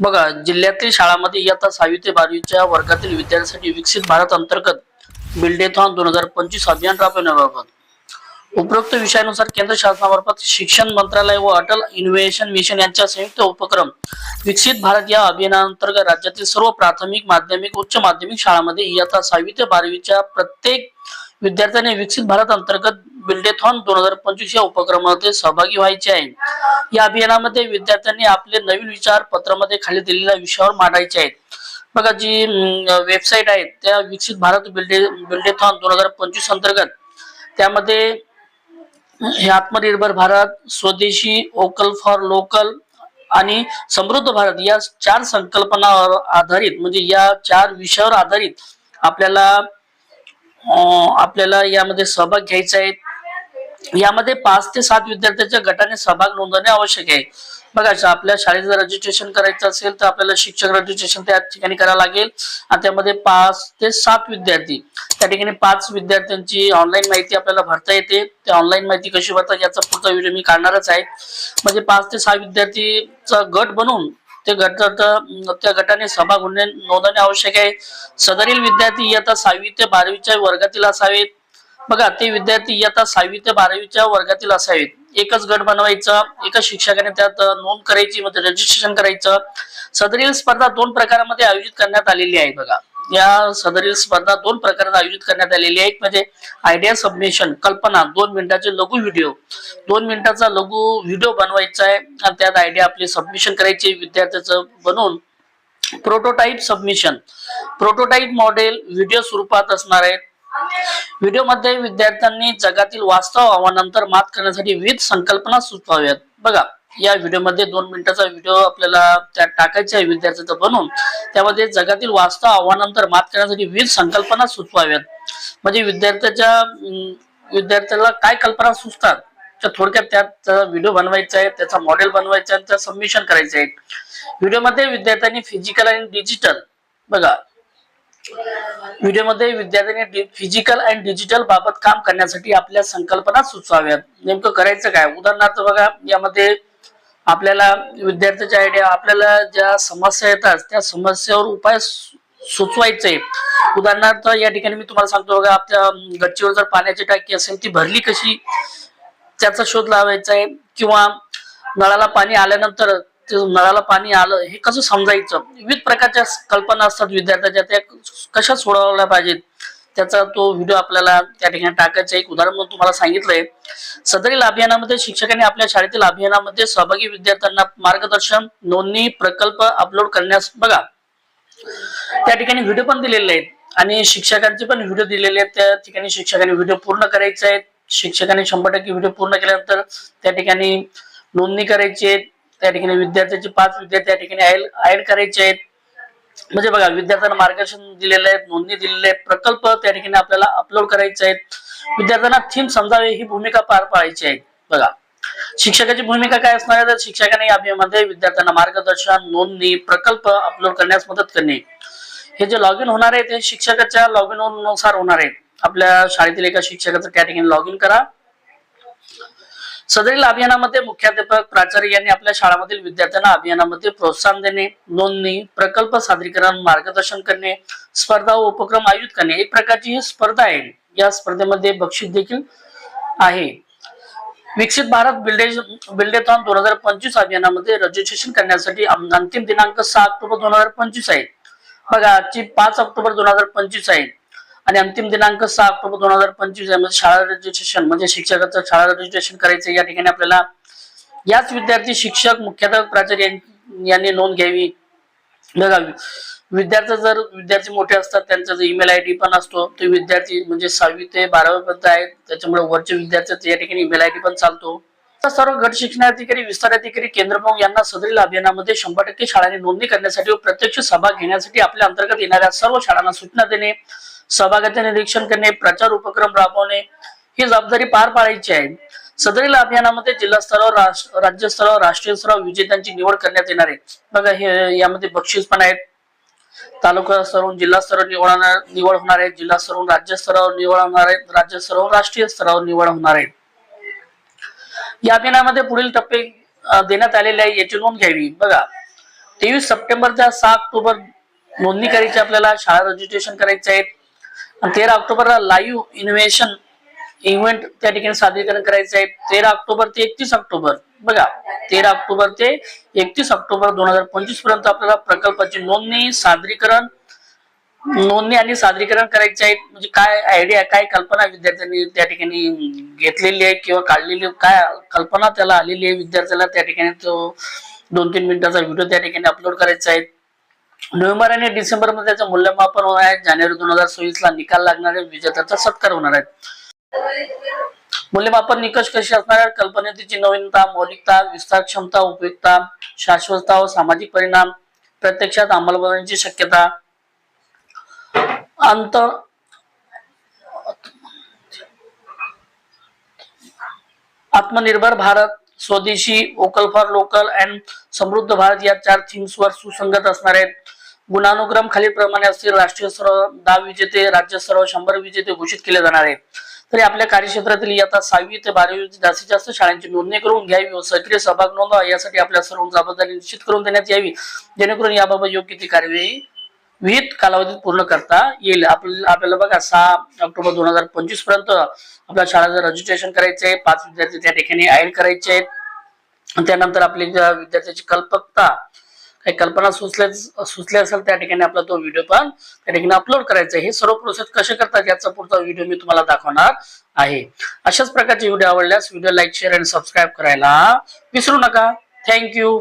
बघा जिल्ह्यातील शाळांमध्ये इयत्ता सहावी ते बारावीच्या वर्गातील विद्यार्थ्यांसाठी विकसित भारत अंतर्गत बिल्डेथॉन दोन हजार पंचवीस अभियान राबवण्याबाबत उपरोक्त विषयानुसार केंद्र शासनामार्फत शिक्षण मंत्रालय व अटल इनोव्हेशन मिशन यांच्या संयुक्त उपक्रम विकसित भारत या अभियानांतर्गत राज्यातील सर्व प्राथमिक माध्यमिक उच्च माध्यमिक शाळांमध्ये इयत्ता सहावी ते बारावीच्या प्रत्येक विद्यार्थ्यांनी विकसित भारत अंतर्गत बिल्डेथॉन दोन हजार पंचवीस या उपक्रमामध्ये सहभागी व्हायचे आहे. या अभियानामध्ये विद्यार्थ्यांनी आपले नवीन विचार पत्रामध्ये खाली दिलेल्या विषयावर मांडायचे आहेत. बघा जी वेबसाईट आहे त्या विकसित भारत बिल्डे बिल्डेथॉन दोन हजार पंचवीस अंतर्गत त्यामध्ये हे आत्मनिर्भर भारत स्वदेशी ओकल फॉर लोकल आणि समृद्ध भारत या चार संकल्पनावर आधारित म्हणजे या चार विषयावर आधारित आपल्याला आपल्याला यामध्ये सहभाग घ्यायचा आहे. यामध्ये पाच ते सात विद्यार्थ्यांच्या गटाने सहभाग नोंदवणे आवश्यक आहे. बघा आपल्या शाळेत जर रजिस्ट्रेशन करायचं असेल तर आपल्याला शिक्षक रजिस्ट्रेशन त्या ठिकाणी करावं लागेल. आणि त्यामध्ये पाच ते सात विद्यार्थी त्या ठिकाणी पाच विद्यार्थ्यांची ऑनलाईन माहिती आपल्याला भरता येते. त्या ऑनलाईन माहिती कशी भरतात याचा पुढचा व्हिडिओ मी काढणारच आहे. म्हणजे पाच ते सहा विद्यार्थीचा गट बनवून ते गट त्या गटाने सभाग होणे नोंदवणे आवश्यक आहे. सदरील विद्यार्थी इयत्ता सहावी ते बारावीच्या वर्गातील असावेत. बघा ते विद्यार्थी इयत्ता सहावी ते बारावीच्या वर्गातील असावेत. एकच गट बनवायचा एका शिक्षकाने त्यात नोंद करायची म्हणजे रजिस्ट्रेशन करायचं. सदरील स्पर्धा दोन प्रकारामध्ये आयोजित करण्यात आलेली आहे बघा. या सदरील स्पर्धा दोन प्रकारात आयोजित करण्यात आलेली आहे. एक म्हणजे आयडिया सबमिशन कल्पना दोन मिनिटाचे लघु व्हिडिओ दोन मिनिटाचा लघु व्हिडिओ बनवायचा आहे आणि त्यात आयडिया आपली सबमिशन करायची विद्यार्थ्याचं बनवून prototype submission prototype model video स्वरूपात असणार आहेत व्हिडिओमध्ये विद्यार्थ्यांनी जगातील वास्तव आव्हानांतर मात करण्यासाठी विविध संकल्पना सुचवाव्यात. बघा या व्हिडिओमध्ये दोन मिनिटाचा व्हिडिओ आपल्याला त्यात टाकायचा आहे विद्यार्थ्याचा बनवून. त्यामध्ये जगातील वास्तव आव्हानांतर मात करण्यासाठी विविध संकल्पना सुचवाव्यात. म्हणजे विद्यार्थ्याच्या विद्यार्थ्याला काय कल्पना सुचतात त्या थोडक्यात त्यात व्हिडिओ बनवायचा आहे त्याचा मॉडेल बनवायचा आहे त्याचं सबमिशन करायचं आहे. व्हिडिओमध्ये विद्यार्थ्यांनी फिजिकल आणि डिजिटल बघा. व्हिडिओमध्ये विद्यार्थ्यांनी फिजिकल अँड डिजिटल बाबत काम करण्यासाठी आपल्या संकल्पना सुचवाव्यात. नेमकं करायचं काय? उदाहरणार्थ बघा यामध्ये आपल्याला विद्यार्थ्याच्या आयडिया आपल्याला ज्या समस्या येतात त्या समस्येवर उपाय सुचवायचे. आहे. उदाहरणार्थ या ठिकाणी मी तुम्हाला सांगतो बघा आपल्या गच्चीवर जर पाण्याची टाकी असेल ती भरली कशी? त्याचा शोध लावायचा आहे. किंवा नळाला पाणी आल्यानंतर नळाला पाणी आलं हे कसं समजायचं? विविध प्रकारच्या कल्पना असतात विद्यार्थ्याच्या. त्या कशा सोडवल्या पाहिजेत? त्याचा तो व्हिडिओ आपल्याला त्या ठिकाणी टाकायचा एक उदाहरण म्हणून तुम्हाला सांगितलंय. सदरील अभियानामध्ये शिक्षकांनी आपल्या शाळेतील अभियानामध्ये सहभागी विद्यार्थ्यांना मार्गदर्शन नोंदणी प्रकल्प अपलोड करण्यास बघा. त्या ठिकाणी व्हिडिओ पण दिलेले आहेत. आणि शिक्षकांचे पण व्हिडिओ दिलेले आहेत. त्या ठिकाणी शिक्षकांनी व्हिडिओ पूर्ण करायचे आहेत. शिक्षकांनी शंभर टक्के व्हिडिओ पूर्ण केल्यानंतर त्या ठिकाणी नोंदणी करायची आहे त्या ठिकाणी विद्यार्थ्याचे पाच विद्यार्थी त्या ठिकाणी ऍड करायचे आहेत. म्हणजे बघा विद्यार्थ्यांना मार्गदर्शन दिलेलं आहे नोंदणी दिलेली आहे प्रकल्प त्या ठिकाणी आपल्याला अपलोड करायचे आहेत. विद्यार्थ्यांना थीम समजावे ही भूमिका पार पाडायची आहे. बघा शिक्षकाची भूमिका काय असणार आहे? तर शिक्षकाने या विद्यार्थ्यांना मार्गदर्शन नोंदणी प्रकल्प अपलोड करण्यास मदत करणे. हे जे लॉग इन होणार आहे ते शिक्षकाच्या लॉग इननुसार होणार आहे. आपल्या शाळेतील एका शिक्षकाचं त्या ठिकाणी लॉग इन करा. सदरील अभियानामध्ये मुख्याध्यापक प्राचार्य यांनी आपल्या शाळामधील विद्यार्थ्यांना अभियानामध्ये प्रोत्साहन देणे नोंदणी प्रकल्प सादरीकरण मार्गदर्शन करणे स्पर्धा व उपक्रम आयोजित करणे एक प्रकारची ही स्पर्धा आहे. या स्पर्धेमध्ये बक्षीस देखील आहे. विकसित भारत बिल्डे बिल्डेथॉन दोन हजार पंचवीस अभियानामध्ये रजिस्ट्रेशन करण्यासाठी अंतिम दिनांक सहा ऑक्टोबर दोन हजार पंचवीस आहे. बघा आजची पाच ऑक्टोबर दोन हजार पंचवीस आहे. आणि अंतिम दिनांक सहा ऑक्टोबर दोन हजार पंचवीस यामध्ये शाळा रजिस्ट्रेशन म्हणजे शिक्षकाचं शाळा रजिस्ट्रेशन करायचं या ठिकाणी आपल्याला याच विद्यार्थी शिक्षक मुख्याध्यापक प्राचार्य यांनी नोंद घ्यावी बघावी. विद्यार्थी जर विद्यार्थी मोठे असतात त्यांचा जो ईमेल आय डी पण असतो ते विद्यार्थी म्हणजे सहावी ते बारावीपर्यंत आहेत. त्याच्यामुळे वरचे विद्यार्थी या ठिकाणी ईमेल आय डी पण चालतो. तर सर्व गट शिक्षणाधिकारी विस्तार अधिकारी केंद्रप्रमुख यांना सदरील अभियानामध्ये शंभर टक्के शाळांनी नोंदणी करण्यासाठी व प्रत्यक्ष सभा घेण्यासाठी आपल्या अंतर्गत येणाऱ्या सर्व शाळांना सूचना देणे सहभागाचे निरीक्षण करणे प्रचार उपक्रम राबवणे ही जबाबदारी पार पाडायची आहे. सदरील अभियानामध्ये जिल्हा स्तरावर राज्य स्तरावर राष्ट्रीय स्तरावर विजेत्यांची निवड करण्यात येणार आहे. बघा हे यामध्ये बक्षीस पण आहेत. तालुका स्तरावरून जिल्हा स्तरावर निवड निवड होणार आहे. जिल्हा स्तरावरून राज्य स्तरावर निवड होणार आहे. राज्य स्तरावरून राष्ट्रीय स्तरावर निवड होणार आहे. या अभियानामध्ये पुढील टप्पे देण्यात आलेले आहे. याची नोंद घ्यावी. बघा तेवीस सप्टेंबर ते सहा ऑक्टोबर नोंदणी करायची आपल्याला शाळा रजिस्ट्रेशन करायचे आहेत आणि तेरा ऑक्टोबरला लाईव्ह इन्व्हेशन इव्हेंट त्या ठिकाणी सादरीकरण करायचे आहे. तेरा ऑक्टोबर ते एकतीस ऑक्टोबर. बघा तेरा ऑक्टोबर ते एकतीस ऑक्टोबर दोन हजार पंचवीसपर्यंत आपल्याला प्रकल्पाची नोंदणी सादरीकरण नोंदणी आणि सादरीकरण करायचे आहेत म्हणजे काय आयडिया काय कल्पना विद्यार्थ्यांनी त्या ठिकाणी घेतलेली आहे किंवा काढलेली आहे, काय कल्पना त्याला आलेली आहे? विद्यार्थ्याला त्या ठिकाणी तो दोन तीन मिनिटाचा व्हिडिओ त्या ठिकाणी अपलोड करायचा आहे. नोव्हेंबर आणि डिसेंबरमध्ये त्याचं मूल्यमापन होणार आहे. जानेवारी दोन हजार सव्वीस ला निकाल लागणार आहे विजेत्याचा सत्कार होणार आहे. मूल्यमापन निकष कसे असणार आहेत? कल्पनेची नवीनता मौलिकता विस्तार क्षमता उपयुक्तता शाश्वतता व सामाजिक परिणाम प्रत्यक्षात अंमलबजावणीची शक्यता. अंत आत्मनिर्भर भारत स्वदेशी वोकल फॉर लोकल अँड समृद्ध भारत या चार थीम्सवर सुसंगत असणार आहेत. गुणानुक्रम खालील प्रमाणे असतील राष्ट्रीय स्तरावर दहा विजेते राज्य स्तरावर शंभर विजेते घोषित केले जाणार आहेत तरी आपल्या कार्यक्षेत्रातील इयत्ता सहावी ते बारावी जास्तीत जास्त शाळांची नोंदणी करून घ्यावी व सक्रिय सहभाग नोंदवा यासाठी आपल्या सर्व जबाबदारी निश्चित करून देण्यात यावी. जेणेकरून याबाबत योग्य ती कार्यवाही विहित कालावधीत पूर्ण करता येईल. आपल्याला बघा सहा ऑक्टोबर दोन हजार पंचवीसपर्यंत आपल्या शाळेचं रजिस्ट्रेशन करायचं आहे. पाच विद्यार्थी त्या ठिकाणी ऍड करायचे आहेत. त्यानंतर आपली ज्या विद्यार्थ्याची कल्पकता काही कल्पना सुचल्या सुचल्या असेल त्या ठिकाणी आपला तो व्हिडिओ पण. त्या ठिकाणी अपलोड करायचा आहे. हे सर्व प्रोसेस कसे करतात याचा पुढचा व्हिडिओ मी तुम्हाला दाखवणार आहे. अशाच प्रकारचे व्हिडिओ आवडल्यास व्हिडिओ लाईक शेअर आणि सबस्क्राईब करायला विसरू नका. थँक्यू